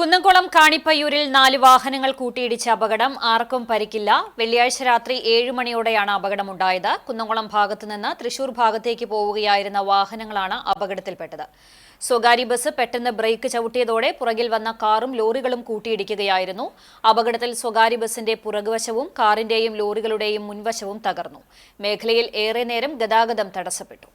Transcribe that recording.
കുന്നംകുളം കാണിപ്പയ്യൂരിൽ നാല് വാഹനങ്ങൾ കൂട്ടിയിടിച്ച അപകടം. ആർക്കും പരിക്കില്ല. വെള്ളിയാഴ്ച രാത്രി ഏഴ് മണിയോടെയാണ് അപകടമുണ്ടായത്. കുന്നംകുളം ഭാഗത്തു നിന്ന് തൃശൂർ ഭാഗത്തേക്ക് പോവുകയായിരുന്ന വാഹനങ്ങളാണ് അപകടത്തിൽപ്പെട്ടത്. സ്വകാര്യ ബസ് പെട്ടെന്ന് ബ്രേക്ക് ചവിട്ടിയതോടെ പുറകിൽ വന്ന കാറും ലോറികളും കൂട്ടിയിടിക്കുകയായിരുന്നു. അപകടത്തിൽ സ്വകാര്യ ബസിന്റെ പുറകുവശവും കാറിന്റെയും ലോറികളുടെയും മുൻവശവും തകർന്നു. മേഖലയിൽ ഏറെ നേരം ഗതാഗതം തടസ്സപ്പെട്ടു.